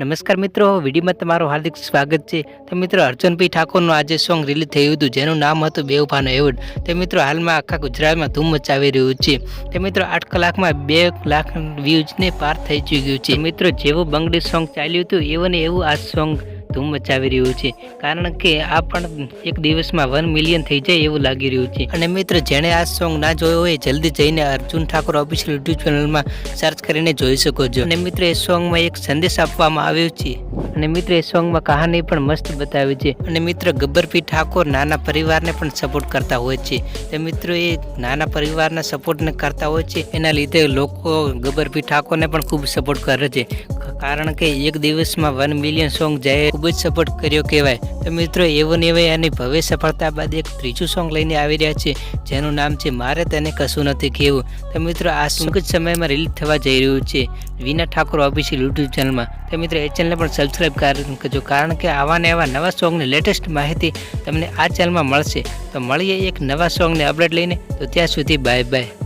નમસ્કાર મિત્રો, વિડીયોમાં તમારું હાર્દિક સ્વાગત છે. તો મિત્રો, અર્જુનભાઈ ઠાકોરનું આજે સોંગ રિલીઝ થયું હતું, જેનું નામ હતું બેવફાનો એવોર્ડ. તે મિત્રો, હાલમાં આખા ગુજરાતમાં ધૂમ મચાવી રહ્યું છે. તે મિત્રો, આઠ કલાકમાં બે લાખ વ્યૂઝને પાર થઈ ચૂક્યું છે. મિત્રો, જેવું બંગડી સોંગ ચાલ્યું હતું, એવું ને એવું આ સોંગ ધૂમ મચાવી રહ્યું છે. કારણ કે આ પણ એક દિવસમાં વન મિલિયન થઈ જાય એવું લાગી રહ્યું છે. અને મિત્રો, જેણે આ સોંગ ના જોયો હોય, જલ્દી જઈને અર્જુન ઠાકોર ઓફિશિયલ યુટ્યુબ ચેનલમાં સર્ચ કરીને જોઈ શકો છો. અને મિત્રો, એ સોંગમાં એક સંદેશ આપવામાં આવ્યો છે. અને મિત્રો, એ સોંગમાં કહાની પણ મસ્ત બતાવી છે. અને મિત્રો ગબ્બરભી ઠાકોર નાના પરિવારને પણ સપોર્ટ કરતા હોય છે. તો મિત્રો, એ નાના પરિવારના સપોર્ટને કરતા હોય છે. એના લીધે લોકો ગબ્બરભી ઠાકોરને પણ ખૂબ સપોર્ટ કરે છે. કારણ કે એક દિવસમાં વન મિલિયન સોંગ જાય ખૂબ જ સપોર્ટ કર્યો કહેવાય. તો મિત્રો, એવો ને એવાય એની ભવ્ય સફળતા બાદ એક ત્રીજું સોંગ લઈને આવી રહ્યા છે, જેનું નામ છે મારે તેને કશું નથી કહેવું તો મિત્રો, આ ટૂંક જ સમયમાં રિલીઝ થવા જઈ રહ્યું છે. વિના ઠાકોર ઓફિશિયલ યુટ્યુબ ચેનલમાં. તો મિત્રો, એ ચેનલને પણ સબસ્ક્રાઈબ કરજો, કારણ કે આવા ને આવા નવા સોંગની લેટેસ્ટ માહિતી તમને આ ચેનલમાં મળશે. તો મળીએ એક નવા સોંગને અપડેટ લઈને. તો ત્યાં સુધી બાય બાય